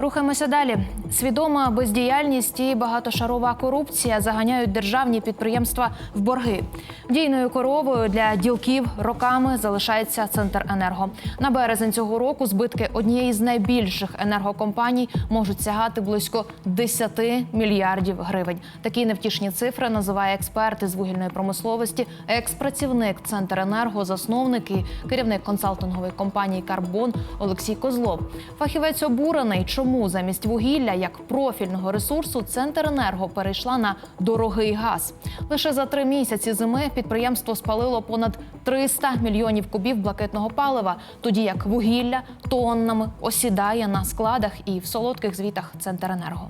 Рухаємося далі. Свідома бездіяльність і багатошарова корупція заганяють державні підприємства в борги. Дійною коровою для ділків роками залишається Центренерго. На березень цього року збитки однієї з найбільших енергокомпаній можуть сягати близько 10 мільярдів гривень. Такі невтішні цифри називає експерт із вугільної промисловості, екс-працівник Центренерго, засновник і керівник консалтингової компанії Карбон Олексій Козлов. Фахівець обурений, чому замість вугілля як профільного ресурсу Центренерго перейшла на дорогий газ. Лише за три місяці зими підприємство спалило понад 300 мільйонів кубів блакитного палива, тоді як вугілля тоннами осідає на складах і в солодких звітах Центренерго.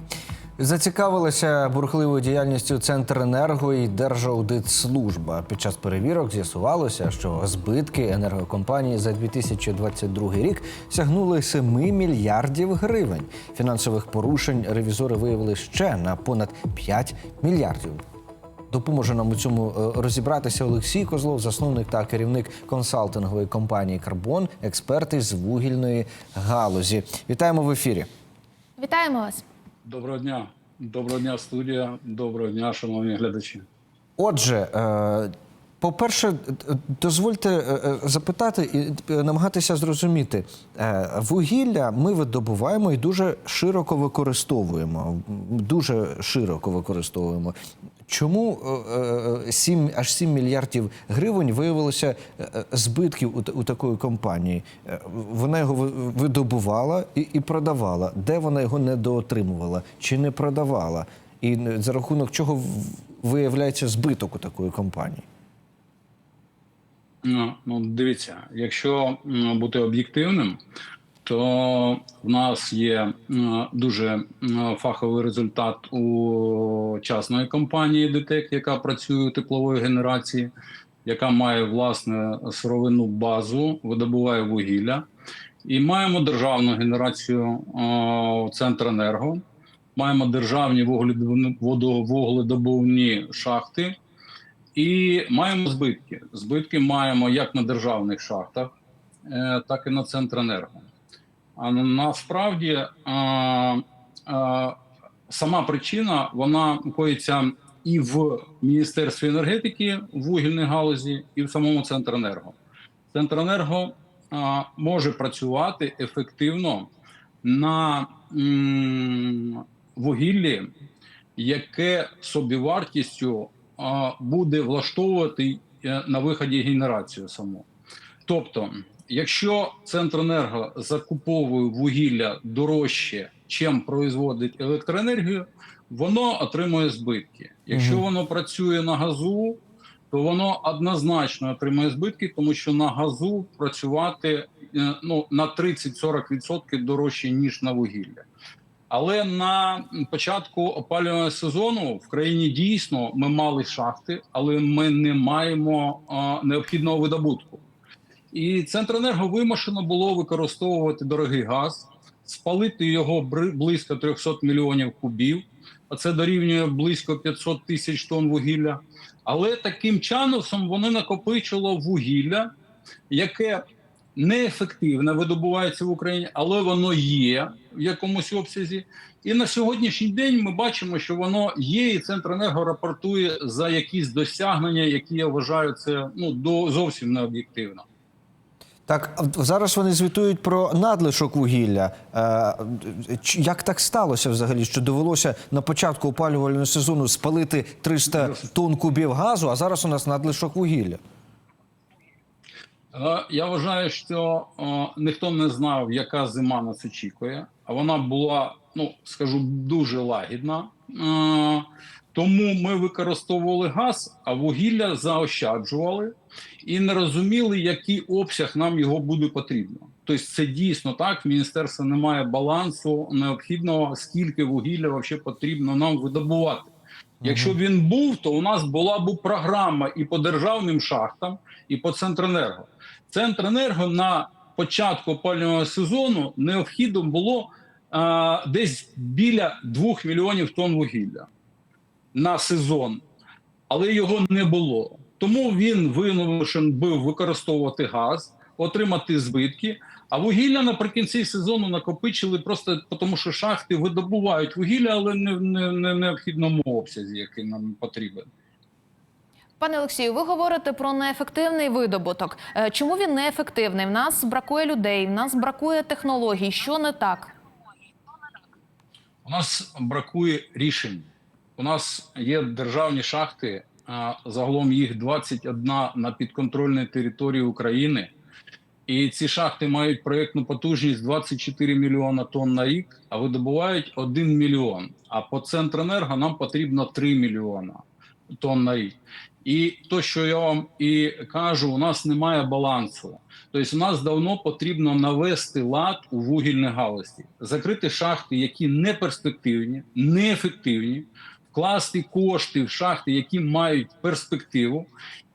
Зацікавилася бурхливою діяльністю Центренерго і Держаудитслужба. Під час перевірок з'ясувалося, що збитки енергокомпанії за 2022 рік сягнули 7 мільярдів гривень. Фінансових порушень ревізори виявили ще на понад 5 мільярдів. Допоможе нам у цьому е, розібратися Олексій Козлов, засновник та керівник консалтингової компанії Карбон, експерт із вугільної галузі. Вітаємо в ефірі. Вітаємо вас. Доброго дня, доброго дня, студія. Доброго дня, шановні глядачі. Отже, е, по-перше, е, дозвольте е, е, запитати і е, намагатися зрозуміти, Е, вугілля ми видобуваємо і дуже широко використовуємо. Дуже широко використовуємо. Чому е, е, 7, аж 7 мільярдів гривень виявилося е, е, збитків у, у такої компанії? Е, Вона його видобувала і, і продавала. Де вона його недоотримувала чи не продавала? І е, за рахунок чого виявляється збиток у такої компанії? Ну, ну, дивіться, якщо бути об'єктивним, то в нас є дуже фаховий результат у частної компанії ДТЕК, яка працює у теплової генерації, яка має власне сировинну базу, видобуває вугілля. І маємо державну генерацію о, Центренерго, маємо державні вугледобувні шахти. І маємо збитки. Збитки маємо як на державних шахтах, е, так і на Центренерго. А насправді а, а, сама причина вона коїться і в Міністерстві енергетики в вугільній галузі, і в самому Центренерго. Центренерго може працювати ефективно на вугіллі, яке собівартістю буде влаштовувати е, на виході генерацію саму. Тобто, якщо Центренерго закуповує вугілля дорожче, чим производить електроенергію, воно отримує збитки. Якщо воно працює на газу, то воно однозначно отримує збитки, тому що на газу працювати е, ну, на 30-40% дорожче, ніж на вугілля. Але на початку опалювального сезону в країні дійсно ми мали шахти, але ми не маємо а, необхідного видобутку. І Центренерго вимушено було використовувати дорогий газ, спалити його близько 300 мільйонів кубів, а це дорівнює близько 500 тисяч тонн вугілля. Але таким часом вони накопичило вугілля, яке неефективне видобувається в Україні, але воно є в якомусь обсязі. І на сьогоднішній день ми бачимо, що воно є, і Центренерго рапортує за якісь досягнення, які я вважаю це ну до зовсім не об'єктивно. Так, зараз вони звітують про надлишок вугілля. Е, Як так сталося взагалі, що довелося на початку опалювального сезону спалити 300 тонн кубів газу, а зараз у нас надлишок вугілля? Е, Я вважаю, що е, ніхто не знав, яка зима нас очікує, а вона була, ну скажу, дуже лагідна. Е, Тому ми використовували газ, а вугілля заощаджували і не розуміли, який обсяг нам його буде потрібно. Тобто, це дійсно так. В міністерстві немає балансу необхідного, скільки вугілля взагалі потрібно нам видобувати. Якщо він був, то у нас була б програма і по державним шахтам, і по Центренерго. Центренерго на початку опалювального сезону необхідно було а, десь біля 2 мільйонів тонн вугілля на сезон, але його не було. Тому він вимушений був використовувати газ, отримати збитки. А вугілля наприкінці сезону накопичили просто тому, що шахти видобувають вугілля, але не в не, не необхідному обсязі, який нам потрібен. Пане Олексію, ви говорите про неефективний видобуток. Е, Чому він неефективний? В нас бракує людей, в нас бракує технологій. Що не так? У нас бракує рішень. У нас є державні шахти, загалом їх 21 на підконтрольній території України. І ці шахти мають проєктну потужність 24 мільйона тонн на рік, а видобувають 1 мільйон. А по Центренерго нам потрібно 3 мільйона тонн на рік. І то, що я вам і кажу, у нас немає балансу. Тобто, у нас давно потрібно навести лад у вугільній галузі, закрити шахти, які не перспективні, неефективні, вкласти кошти в шахти, які мають перспективу,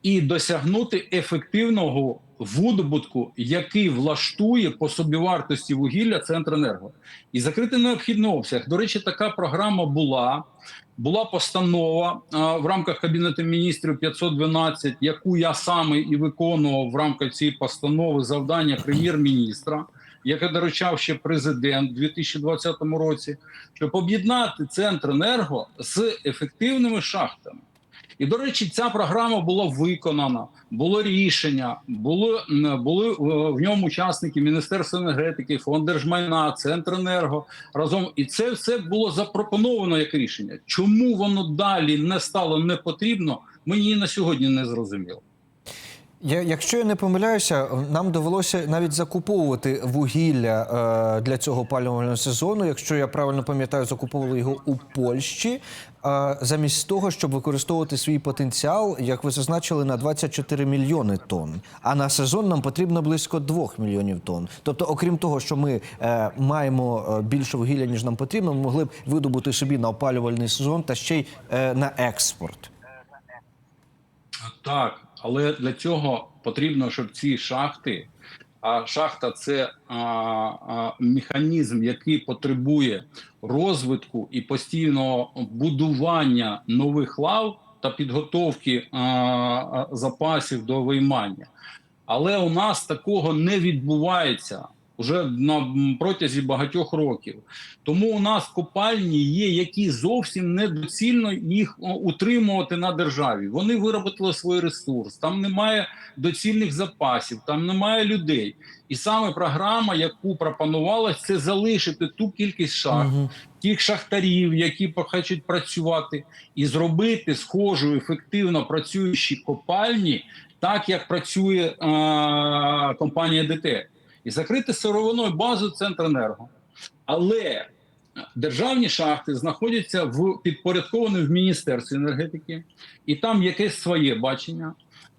і досягнути ефективного видобутку, який влаштує по собівартості вугілля Центренерго. І закрити необхідний обсяг. До речі, така програма була. Була постанова а, в рамках Кабінету міністрів 512, яку я саме і виконував в рамках цієї постанови завдання прем'єр-міністра, яке доручав ще президент у 2020 році, щоб об'єднати центр енерго з ефективними шахтами. І, до речі, ця програма була виконана, було рішення, було, були е, в ньому учасники Міністерства енергетики, Фонд держмайна, Центренерго разом. І це все було запропоновано як рішення. Чому воно далі не стало не потрібно, мені на сьогодні не зрозуміло. Я, якщо я не помиляюся, нам довелося навіть закуповувати вугілля е, для цього опалювального сезону. Якщо я правильно пам'ятаю, закуповували його у Польщі, е, замість того, щоб використовувати свій потенціал, як ви зазначили, на 24 мільйони тонн. А на сезон нам потрібно близько 2 мільйонів тонн. Тобто, окрім того, що ми е, маємо е, більше вугілля, ніж нам потрібно, ми могли б видобути собі на опалювальний сезон та ще й е, на експорт. Так, але для цього потрібно, щоб ці шахти, а шахта це а, а, механізм, який потребує розвитку і постійного будування нових лав та підготовки а, а, запасів до виймання. Але у нас такого не відбувається вже на протязі багатьох років. Тому у нас копальні є, які зовсім недоцільно їх утримувати на державі. Вони виробили свій ресурс, там немає доцільних запасів, там немає людей. І саме програма, яку пропонувалась, це залишити ту кількість шахт, Мгм. тих шахтарів, які хочуть працювати, і зробити схожу ефективно працюючі копальні, так як працює е, компанія ДТ, і закрити сировинною базу Центренерго. Але державні шахти знаходяться в підпорядковані в міністерстві енергетики, і там якесь своє бачення.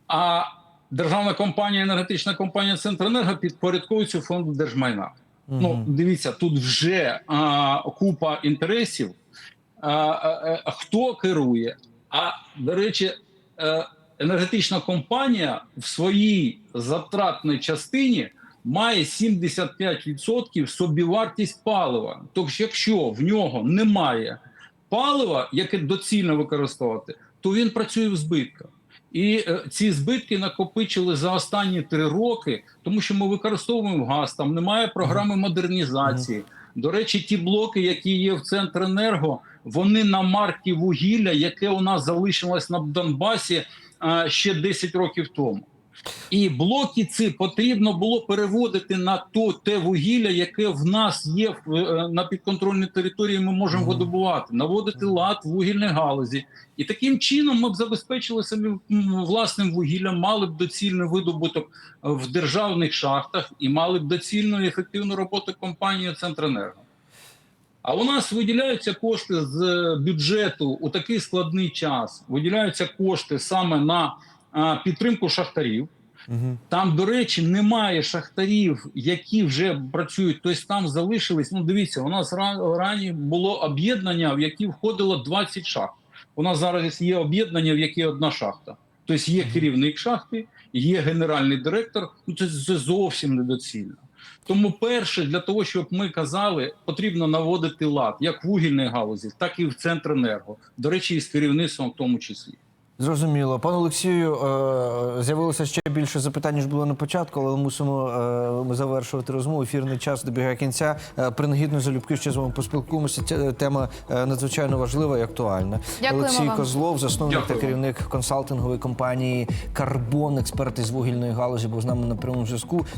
А державна компанія, енергетична компанія Центренерго підпорядковується фонду держмайна. Ну, дивіться, тут вже а, купа інтересів. А, а, а, хто керує? А до речі, е, енергетична компанія в своїй затратній частині має 75% собівартість палива. Тобто, якщо в нього немає палива, яке доцільно використовувати, то він працює в збитках. І е, ці збитки накопичили за останні три роки, тому що ми використовуємо газ, там немає програми модернізації. До речі, ті блоки, які є в Центренерго, вони на марки вугілля, яке у нас залишилось на Донбасі ще 10 років тому. І блоки ці потрібно було переводити на то те вугілля, яке в нас є е, на підконтрольній території. Ми можемо видобувати, наводити лад в вугільній галузі. І таким чином ми б забезпечили собі власним вугіллям, мали б доцільний видобуток в державних шахтах і мали б доцільну і ефективну роботу компанії Центренерго. А у нас виділяються кошти з бюджету у такий складний час. Виділяються кошти саме на підтримку шахтарів. Мгм. Там, до речі, немає шахтарів, які вже працюють. Тобто там залишились. Ну, дивіться, у нас ра- рані було об'єднання, в які входило 20 шахт. У нас зараз є об'єднання, в які одна шахта. Тобто є керівник шахти, є генеральний директор. Ну це, це зовсім недоцільно. Тому, перше, для того, щоб ми казали, потрібно наводити лад як в вугільній галузі, так і в Центренерго. До речі, і з керівництвом в тому числі. Зрозуміло. Пане Олексію, е, з'явилося ще більше запитань, ніж було на початку, але мусимо е, завершувати розмову. Ефірний час добігає кінця. Е, Принагідно залюбки ще з вами поспілкуємося. Ця Тема е, надзвичайно важлива і актуальна. Дякуємо Олексій вам. Козлов, засновник Дякую. та керівник консалтингової компанії Карбон, експерт із вугільної галузі, був з нами на прямому зв'язку.